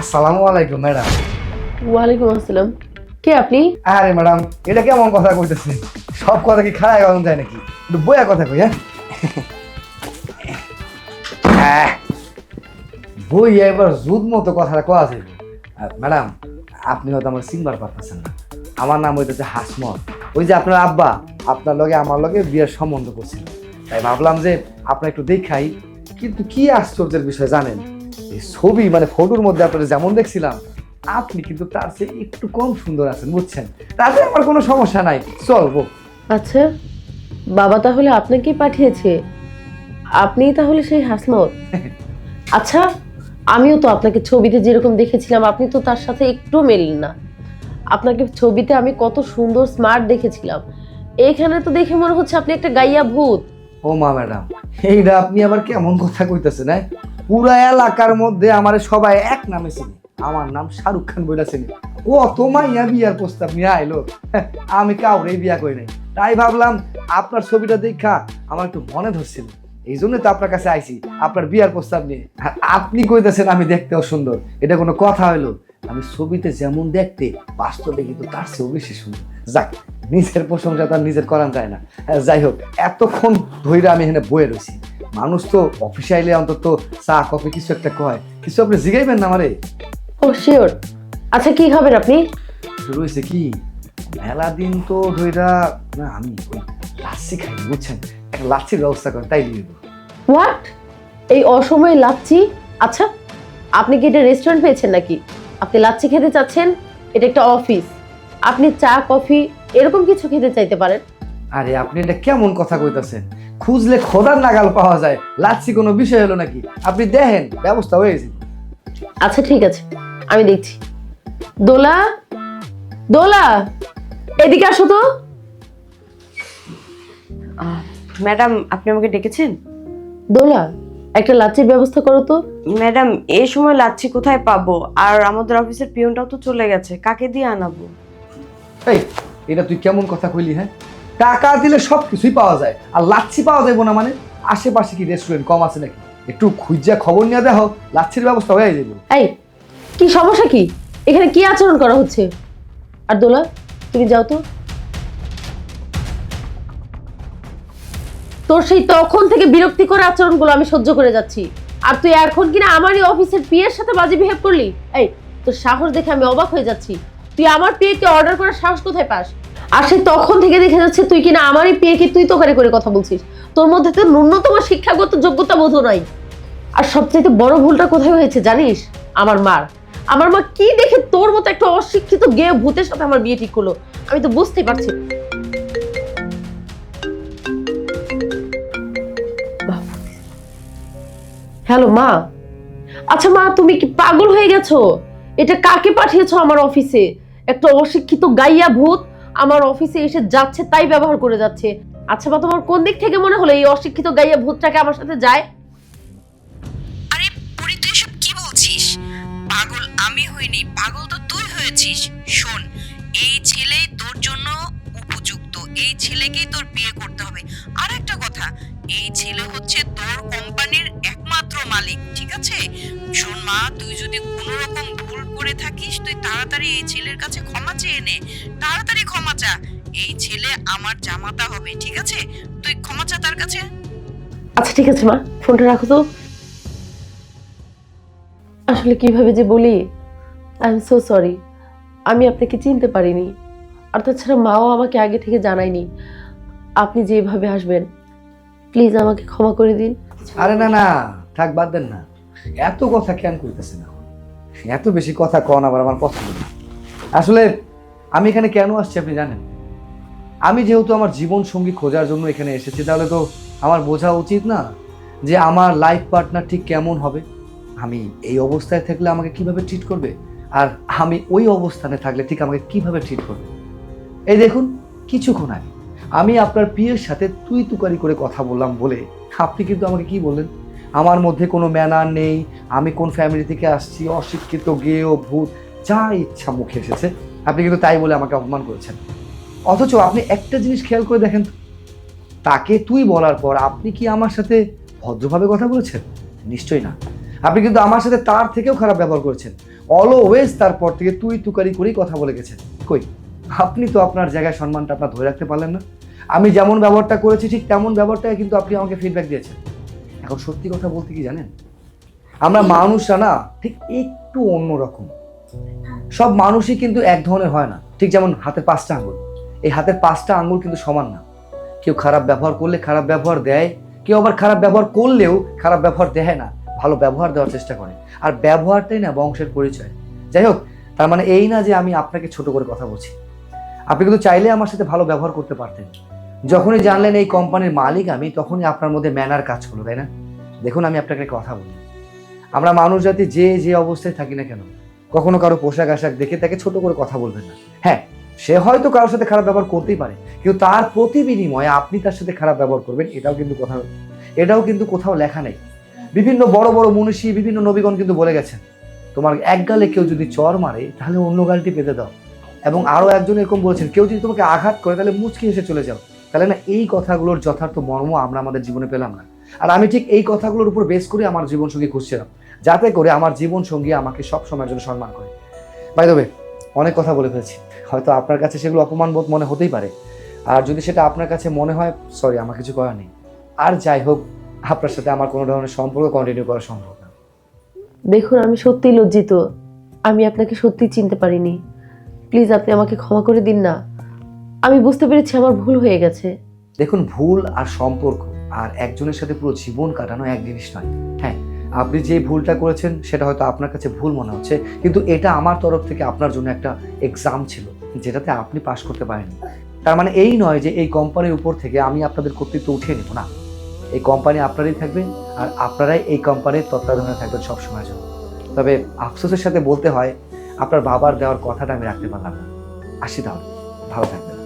আসসালামু আলাইকুম ম্যাডাম। ওয়ালাইকুম আসসালাম। কে আপনি? আরে ম্যাডাম এটা কেমন কথা কইতেছে সব কথা কি খারাপ গরম যায় নাকি? একটু বইয়া কথা কই হ্যাঁ? আহ, বইয়া এবার জুদ মতো কথাটা যাবে আর ম্যাডাম আপনি হয়তো আমার চিনবার পারতেছেন না। আমার নাম হইতেছে হাসমত। ওই যে আপনার আব্বা আপনার লগে আমার লগে বিয়ের সম্বন্ধ করছিল। তাই ভাবলাম যে আপনার একটু দেখাই কিন্তু কি আশ্চর্যের বিষয় জানেন? এই ছবি মানে ফটোর মধ্যে আপনারা যেমন দেখছিলাম আপনি কিন্তু তার চেয়ে একটু কম সুন্দর আছেন বুঝছেন? তাতে আমার কোনো সমস্যা নাই। চলবো আচ্ছা বাবা তাহলে আপনাকেই পাঠিয়েছে। আপনিই তাহলে সেই হাসমত আচ্ছা আমিও তো আপনাকে ছবিতে যেরকম দেখেছিলাম আপনি তো তার সাথে একটু মেলেন না। আপনাকে ছবিতে আমি কত সুন্দর স্মার্ট দেখেছিলাম। এইখানে তো দেখে মনে হচ্ছে আপনি একটা গাইয়া ভূত। ও মা ম্যাডাম। এইটা আপনি আবার কেমন কথা কইতেছেন হ্যাঁ? পুরা এলাকার মধ্যে আমার সবাই এক নামে চিনি। আমার নাম শাহরুখ খান বইলা চিনি। ও তো মাইয়া বিয়ার প্রস্তাব নিয়ে আইলো? হ্যাঁ, আমি কাউরে বিয়া করি নাই। তাই ভাবলাম আপনার ছবিটা দেখা আমার একটু মনে ধরছিল। এই জন্য তো আপনার কাছে আইছি আপনার বিয়ার প্রস্তাব নিয়ে। আপনি কইতেছেন আমি দেখতেও সুন্দর। এটা কোনো কথা হইল। আমি ছবিতে যেমন দেখতে বাস্তবে কিন্তু তার চেয়েও বেশি সুন্দর। যাক নিজের প্রশংসা তার নিজের করান যায় না। যাই হোক এতক্ষণ ধইরা আমি এখানে বয়ে রয়েছি মানুষ তো অফিসে আইলে অন্তত চা কফি কিছু একটা কয়। কিছু আপনি জিগাইবেন না আমারে? ও শিওর আচ্ছা কি খাবেন আপনি? রয়েছে কি? মেলা দিন তো ধইরা না আমি ওই লাচ্ছি খাই বুঝছেন? একটা লাচ্ছির ব্যবস্থা করেন তাই দিয়ে দেবো। হোয়াট এই অসময়ে লাচ্ছি? আচ্ছা আপনি কি এটা রেস্টুরেন্ট পেয়েছেন নাকি? আপনি লাচ্ছি খেতে চাচ্ছেন? এটা একটা অফিস আপনি চা কফি এরকম কিছু খেতে চাইতে পারেন। আরে আপনি এটা কেমন কথা কইতাছেন? খুঁজলে খোদার নাগাল পাওয়া যায়। লাচ্ছি কোনো বিষয় হলো নাকি? আপনি দেখেন ব্যবস্থা হয়ে গেছে। আচ্ছা ঠিক আছে। আমি দেখছি। দোলা দোলা এদিকে আসো তো। আহ, ম্যাডাম আপনি আমাকে ডেকেছেন? দোলা একটা লাচ্ছির ব্যবস্থা করো তো। ম্যাডাম এই সময় লাচ্ছি কোথায় পাবো? আর আমাদের অফিসের পিয়নটাও তো চলে গেছে। কাকে দিয়ে আনাবো? এই এটা তুই কেমন কথা কইলি হ্যাঁ? টাকা দিলে সব কিছুই পাওয়া যায়। আর লাচ্ছি পাওয়া যাবে না মানে আশেপাশে কি রেস্টুরেন্ট কম আছে নাকি? একটু খুঁজা খবর নিয়ে দেখো, লাচ্ছির ব্যবস্থা হয়ে যাবে এই, কি সমস্যা কি? এখানে কি আচরণ করা হচ্ছে? আর দোলা, তুমি যাও তো। তোর সেই তখন থেকে বিরক্তিকর আচরণগুলো আমি সহ্য করে যাচ্ছি। আর তুই এখন কিনা আমারই অফিসের পিয়ের সাথে বাজে বিহেভ করলি? এই, তোর সাহস দেখে আমি অবাক হয়ে যাচ্ছি। তুই আমার পিয়েকে অর্ডার করার সাহস কোথায় পাস? আর সেই তখন থেকে দেখে যাচ্ছে, তুই কিনা আমারই পিয়েকে তুই তোকারি করে কথা বলছিস? তোর মধ্যে তো ন্যূনতম শিক্ষাগত যোগ্যতা বোধ নাই। আর সবচেয়ে বড় ভুলটা কোথায় হয়েছে জানিস? আমার মার। আমার মা কি দেখে তোর মতো একটা অশিক্ষিত গেয়ে ভূতের সাথে আমার বিয়ে ঠিক করল? আমি তো বুঝতে পারছি হ্যালো, মা। আচ্ছা মা, তুমি কি পাগল হয়ে গেছো? এটা কাকে পাঠিয়েছো আমার অফিসে? একটা অশিক্ষিত গাইয়া ভূত আমার অফিসে এসে যাচ্ছে, তাই ব্যবহার করে যাচ্ছে। আচ্ছা বা তোমার কোন দিক থেকে মনে হলো এই অশিক্ষিত গাইয়া ভূতটাকে আমার সাথে যায়? আরে পরি, তুই এসব কি বলছিস? পাগল আমি হইনি, পাগল তো তুই হয়েছিস। শোন, এই ছেলেই তোর জন্য উপযুক্ত, এই ছেলেকেই তোর বিয়ে করতে হবে। আর একটা কথা এই ছেলে হচ্ছে তোর কোম্পানির একমাত্র মালিক, ঠিক আছে? শোন মা, তুই যদি কোনো রকম ভুল করে থাকিস, তুই তাড়াতাড়ি এই ছেলের কাছে ক্ষমা চেয়ে নে। তাড়াতাড়ি ক্ষমা চা। এই ছেলে আমার জামাতা হবে, ঠিক আছে? তুই ক্ষমা চা তার কাছে। আচ্ছা ঠিক আছে মা। ফোনটা রাখো তো। আসলে কীভাবে যে বলি আই এম সো সরি আমি আপনাকে চিনতে পারিনি। আর তাছাড়া মাও আমাকে আগে থেকে জানায়নি। আপনি যেভাবে আসবেন প্লিজ আমাকে ক্ষমা করে দিন। আরে না না, থাক, বাদ দেন না। এত কথা কেন কইতেছেন এখন? এত বেশি কথা কন আবার আমার পছন্দ না। আসলে আমি এখানে কেন আসছি আপনি জানেন? আমি যেহেতু আমার জীবন সঙ্গী খোঁজার জন্য এখানে এসেছি, তাহলে তো আমার বোঝা উচিত না যে আমার লাইফ পার্টনার ঠিক কেমন হবে। আমি এই অবস্থায় থাকলে আমাকে কীভাবে ট্রিট করবে? আর আমি ওই অবস্থানে থাকলে ঠিক আমাকে কীভাবে ট্রিট করবে? এই দেখুন, কিছুক্ষণ আগে আমি আপনার পিয়ের সাথে তুই তুকারি করে কথা বললাম বলে। আপনি কিন্তু আমাকে কি বললেন? আমার মধ্যে কোনো ম্যানার নেই, আমি কোন ফ্যামিলি থেকে আসছি, অশিক্ষিত, গেয়, ভূত, যা ইচ্ছা মুখে এসেছে। আপনি কিন্তু তাই বলে আমাকে অপমান করেছেন। অথচ আপনি একটা জিনিস খেয়াল করে দেখেন তাকে তুই বলার পর আপনি কি আমার সাথে ভদ্রভাবে কথা বলেছেন? নিশ্চয়ই না। আপনি কিন্তু আমার সাথে তার থেকেও খারাপ ব্যবহার করেছেন। অলওয়েজ তারপর থেকে তুই তুকারি করেই কথা বলে গেছেন। কই? আপনি তো আপনার জায়গায় সম্মানটা আপনার ধরে রাখতে পারলেন না। আমি যেমন ব্যবহারটা করেছি, ঠিক তেমন ব্যবহারটাই কিন্তু আপনি আমাকে ফিডব্যাক দিয়েছেন। এখন সত্যি কথা বলতে কি জানেন? আমরা মানুষরা না, ঠিক একটু অন্যরকম সব মানুষই কিন্তু এক ধরনের হয় না। ঠিক যেমন হাতের পাঁচটা আঙুল এই হাতের পাঁচটা আঙুল কিন্তু সমান না। কেউ খারাপ ব্যবহার করলে খারাপ ব্যবহার দেয়, কেউ আবার খারাপ ব্যবহার করলেও খারাপ ব্যবহার দেয় না। ভালো ব্যবহার দেওয়ার চেষ্টা করে। আর ব্যবহারটাই না বংশের পরিচয়। যাই হোক, তার মানে এই না যে আমি আপনাকে ছোট করে কথা বলছি। আপনি কিন্তু চাইলে আমার সাথে ভালো ব্যবহার করতে পারতেন। যখনই জানলেন এই কোম্পানির মালিক আমি, তখনই আপনার মধ্যে ম্যানার কাজ করল, তাই না? দেখুন, আমি আপনাকে কথা বলি। আমরা মানুষ জাতি যে যে অবস্থায় থাকি না কেন, কখনো কারও পোশাক আশাক দেখে তাকে ছোট করে কথা বলবেন না। হ্যাঁ সে হয়তো কারোর সাথে খারাপ ব্যবহার করতেই পারে, কিন্তু তার প্রতি বিনিময়ে আপনি তার সাথে খারাপ ব্যবহার করবেন, এটাও কিন্তু কোথাও এটাও কিন্তু কোথাও লেখা নেই। বিভিন্ন বড় বড় মনীষী বিভিন্ন নবীগণ কিন্তু বলে গেছেন, তোমার এক গালে কেউ যদি চর মারে, তাহলে অন্য গালটি পেতে দাও। এবং আরও একজন এরকম বলেছেন, কেউ যদি তোমাকে আঘাত করে, তাহলে মুচকি এসে চলে যাও। তাহলে না এই কথাগুলোর যথার্থ মর্ম আমরা আমাদের জীবনে পেলাম না। আর আমি ঠিক এই কথাগুলোর উপর বেস করে আমার জীবন জীবনসঙ্গী খুঁজছিলাম। যাতে করে আমার জীবন সঙ্গী আমাকে সব সময়ের জন্য সম্মান করে। বাই দেবে অনেক কথা বলে ফেলেছি। হয়তো আপনার কাছে সেগুলো অপমান বোধ মনে হতেই পারে। আর যদি সেটা আপনার কাছে মনে হয় সরি আমার কিছু করার নেই। আর যাই হোক, আপনার সাথে আমার কোনো ধরনের সম্পর্ক কন্টিনিউ করা সম্ভব না। দেখুন, আমি সত্যিই লজ্জিত। আমি আপনাকে সত্যি চিনতে পারিনি। প্লিজ আপনি আমাকে ক্ষমা করে দিন না। আমি বুঝতে পেরেছি আমার ভুল হয়ে গেছে। দেখুন, ভুল আর সম্পর্ক আর একজনের সাথে পুরো জীবন কাটানো এক জিনিস নয়। হ্যাঁ আপনি যে ভুলটা করেছেন, সেটা হয়তো আপনার কাছে ভুল মনে হচ্ছে, কিন্তু এটা আমার তরফ থেকে আপনার জন্য একটা এক্সাম ছিল, যেটাতে আপনি পাশ করতে পারেন তার মানে এই নয় যে এই কোম্পানির উপর থেকে আমি আপনাদের কর্তৃত্ব উঠিয়ে নেব, না। এই কোম্পানি আপনারই থাকবে আর আপনারাই এই কোম্পানির তত্ত্বাবধানে থাকবেন সবসময়ের জন্য। তবে আফসোসের সাথে বলতে হয়, আপনার বাবার দেওয়ার কথাটা আমি রাখতে পারলাম না। আসি তাহলে। ভালো থাকবেন।